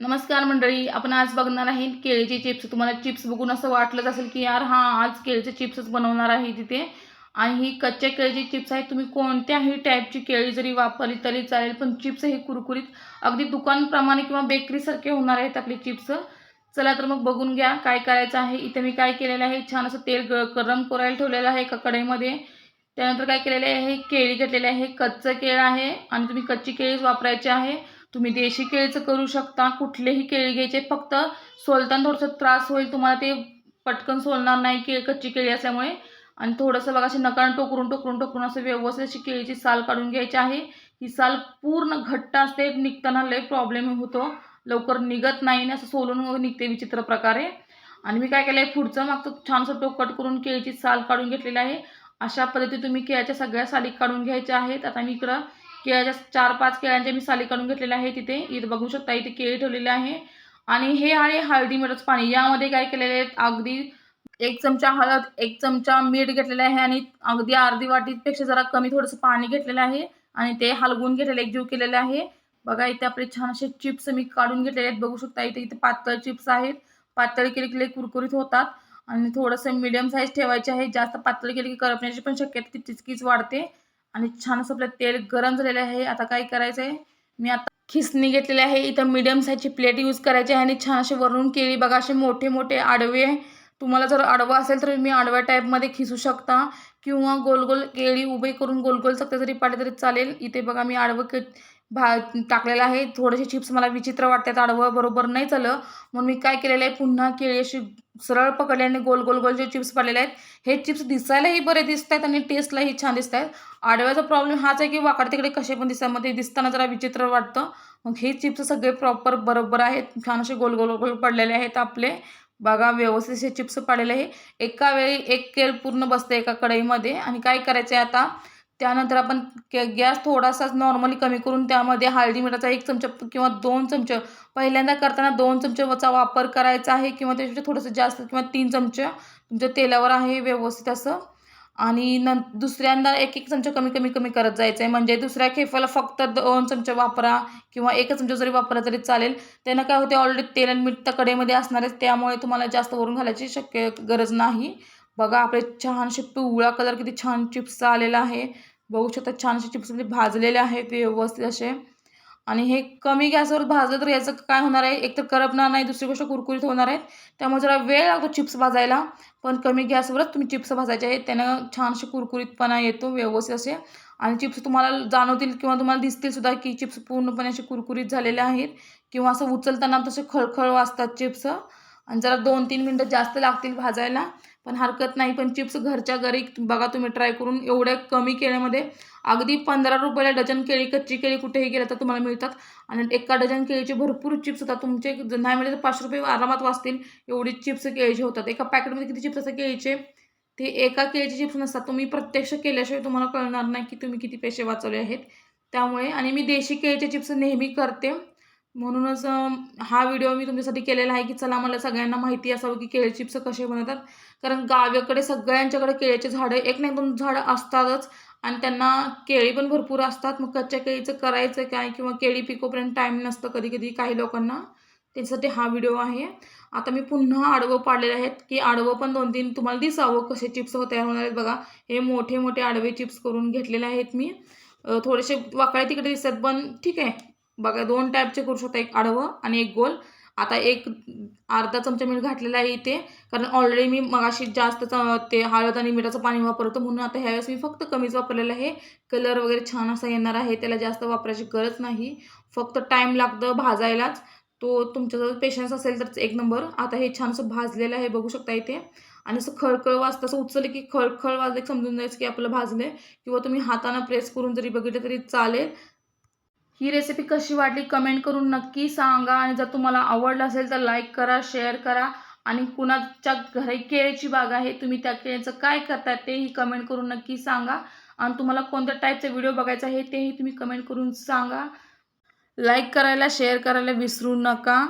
नमस्कार मंडळी आपण आज बघणार आहे केळीचे चिप्स. तुम्हाला चिप्स बघून असं वाटलंच असेल की यार हां आज केळीचे चिप्सच बनवणार आहे तिथे. आणि ही कच्च्या केळीची चिप्स आहेत. तुम्ही कोणत्याही टाईपची केळी जरी वापरली तरी चालेल पण चिप्स हे कुरकुरीत अगदी दुकानप्रमाणे किंवा बेकरीसारखे होणार आहेत आपले चिप्स. चला तर मग बघून घ्या काय करायचं आहे. इथे मी काय केलेलं आहे छान असं तेल ग गरम करायला ठेवलेलं आहे एका कढईमध्ये. त्यानंतर काय केलेलं आहे केळी घेतलेली आहे कच्चं केळ आहे. आणि तुम्ही कच्ची केळीच वापरायची आहे. तुम्ही देशी केळीचं करू शकता कुठलेही केळी घ्यायचे. फक्त सोलताना थोडंसं त्रास होईल तुम्हाला ते पटकन सोलणार नाही केळी कच्ची केळी असल्यामुळे. आणि थोडंसं बघा अशी नकारण टोकरून टोकरून टोकरून असं व्यवस्थित अशी केळीची साल काढून घ्यायची आहे. ही साल पूर्ण घट्ट असते निघताना लय प्रॉब्लेम होतो. लवकर निघत नाही ना असं सोलून निघते विचित्र प्रकारे. आणि मी काय केलं आहे पुढचं मागचं छानसं टोक कट करून केळीची साल काढून घेतलेली आहे. अशा पद्धती तुम्ही केळ्याच्या सगळ्या साली काढून घ्यायच्या आहेत. आता मी इकडं केळ्याच्या चार पाच केळ्यांच्या मी साली काढून घेतलेल्या आहे तिथे इथं बघू शकता इथे केळी ठेवलेले आहे. आणि हे आहे हळदी मिठाचं पाणी. यामध्ये काय केलेले आहेत? अगदी एक चमचा हळद एक चमचा मीठ घेतलेला आहे आणि अगदी अर्धी वाटीपेक्षा जरा कमी थोडंसं पाणी घेतलेलं आहे. आणि ते हलवून घेतलेलं एकजीव केलेलं आहे. बघा इथे आपले छान असे चिप्स मी काढून घेतलेले आहेत. बघू शकता इथे इथे पातळ चिप्स आहेत. पातळ केले केले कुरकुरीत होतात. आणि थोडंसं मिडियम साईज ठेवायचे आहे. जास्त पातळ केले की करपण्याची पण शक्यता तितकीच वाढते. आणि छान असं आपलं तेल गरम झालेलं आहे. आता काय करायचं आहे मी आता खिसणी घेतलेली आहे. इथं मिडियम साईजची प्लेट यूज करायची आहे आणि छान असे वरून केळी बघा असे मोठे मोठे आडवे. तुम्हाला जर आडवा असेल तर मी आडव्या टाईपमध्ये खिसू शकता. किंवा गोल गोल केळी उभे करून गोल गोल चकते जरी पाडले तरी चालेल. इथे बघा मी आडवं के भा टाकलेलं आहे. थोडेसे चिप्स मला विचित्र वाटतात. आडवं बरोबर नाही चालं म्हणून मी काय केलेलं आहे? पुन्हा केळी अशी सरळ पकडले आणि गोल गोल गोल जे चिप्स पडलेले आहेत हे चिप्स दिसायलाही बरे दिसत आहेत आणि टेस्टलाही छान दिसत आहेत आडव्याचा प्रॉब्लेम हाच आहे की वाकड तिकडे कसे पण दिसतात मग ते दिसताना जरा विचित्र वाटतं. मग हे चिप्स सगळे प्रॉपर बरोबर आहेत. छान असे गोल गोल गोल पडलेले आहेत आपले. बघा व्यवस्थित असे चिप्स पाडलेले आहे. एका वेळी एक केल पूर्ण बसते एका कढईमध्ये. आणि काय करायचं आहे आता? त्यानंतर आपण गॅ गॅस थोडासा नॉर्मली कमी करून त्यामध्ये हळदी मिठाचा एक चमचा किंवा दोन चमचे पहिल्यांदा करताना दोन चमचेचा वापर करायचा आहे किंवा त्याच्यापेक्षा थोडंसं जास्त किंवा तीन चमचे तुमच्या तेलावर आहे व्यवस्थित असं. आणि न दुसऱ्यांदा एक एक चमचा कमी कमी कमी करत जायचं आहे म्हणजे दुसऱ्या खेफाला फक्त दोन चमचे वापरा किंवा एक चमचा जरी वापरा तरी चालेल. त्यांना काय होते ऑलरेडी तेल आणि मीठ तर कडेमध्ये असणार आहे त्यामुळे तुम्हाला जास्त वरून घालायची शक्य गरज नाही. बघा आपले छानसे पिवळा कलर किती छान चिप्सचा आलेला आहे. बघू शकता छान असे चिप्स म्हणजे भाजलेले आहेत व्यवस्थित असे. आणि हे कमी गॅसवर भाजलं तर याचं काय होणार आहे? एकतर करपणार नाही दुसरी गोष्ट कुरकुरीत होणार आहे. त्यामुळे जरा वेळ लागतो चिप्स भाजायला पण कमी गॅसवरच तुम्ही चिप्स भाजायचे आहेत. त्यानं छानसे कुरकुरीतपणा येतो व्यवस्थित असे. आणि चिप्स तुम्हाला जाणवतील किंवा तुम्हाला दिसतील सुद्धा की चिप्स पूर्णपणे असे कुरकुरीत झालेले आहेत किंवा असं उचलताना तसे खळखळ वाजतात चिप्स. आणि जरा दोन तीन मिनटं जास्त लागतील भाजायला. पण हरकत नाही. पण चिप्स घरच्या घरी बघा तुम्ही ट्राय करून एवढ्या कमी केळ्यामध्ये अगदी पंधरा रुपयाला डझन केळी कच्ची केळी कुठेही गेल्या तर तुम्हाला मिळतात. आणि एका डझन केळीचे भरपूर चिप्स होतात. तुमचे नाही मिळेल तर पाचशे रुपये आरामात वाचतील एवढी चिप्स केळीचे होतात. एका पॅकेटमध्ये किती चिप्स असतात केळीचे? ते एका केळीचे चिप्स नसतात. तुम्ही प्रत्यक्ष केल्याशिवाय तुम्हाला कळणार नाही की तुम्ही किती पैसे वाचवले आहेत. त्यामुळे आणि मी देशी केळीचे चिप्स नेहमी करते. म्हणूनच हा व्हिडिओ मी तुमच्यासाठी केलेला आहे की चला मला सगळ्यांना माहिती असावं की केळी चिप्स कसे बनवतात कारण गावाकडे सगळ्यांच्याकडे केळीचे झाडं एक नाही दोन झाडं असतातच आणि त्यांना केळी पण भरपूर असतात. मग कच्च्या केळीचं करायचं काय किंवा केळी पिकोपर्यंत टाईम नसतं कधी कधी काही लोकांना. त्याच्यासाठी हा व्हिडिओ आहे. आता मी पुन्हा आडवं पाडलेले आहेत की आडवं पण दोन तीन तुम्हाला दिसावं कसे चिप्स तयार होणार आहेत बघा. हे मोठे मोठे आडवे चिप्स करून घेतलेले आहेत मी. थोडेसे वाकळे तिकडे दिसतात पण ठीक आहे. बघा दोन टाईपचे करू शकता. एक आडवं आणि एक गोल. आता एक अर्धा चमचा मीठ घातलेला आहे इथे. कारण ऑलरेडी मी मगाशी जास्त ते हळद आणि मिठाचं पाणी वापरतो. म्हणून आता ह्यावेळेस मी फक्त कमीच वापरलेलं आहे. कलर वगैरे छान असा येणार आहे. त्याला जास्त वापरायची गरज नाही. फक्त टाईम लागतं भाजायलाच. तो तुमच्याजवळ पेशन्स असेल तर एक नंबर आता हे छान असं भाजलेलं आहे. बघू शकता इथे. आणि असं खळखळ वाजतं. असं उचललं की खळखळ वाजले समजून जायचं की आपलं भाजले किंवा तुम्ही हातानं प्रेस करून जरी बघितलं तरी चालेल. ही रेसिपी कशी वाटली कमेंट करून नक्की सांगा. आणि जर तुम्हाला आवडलं असेल तर लाईक करा शेअर करा. आणि कुणाच्या घरी केळीची बाग आहे तुम्ही त्या केळीचं काय करता तेही कमेंट करून नक्की सांगा. आणि तुम्हाला कोणत्या टाईपचा व्हिडिओ बघायचा आहे तेही तुम्ही कमेंट करून सांगा. लाईक करायला शेअर करायला विसरू नका.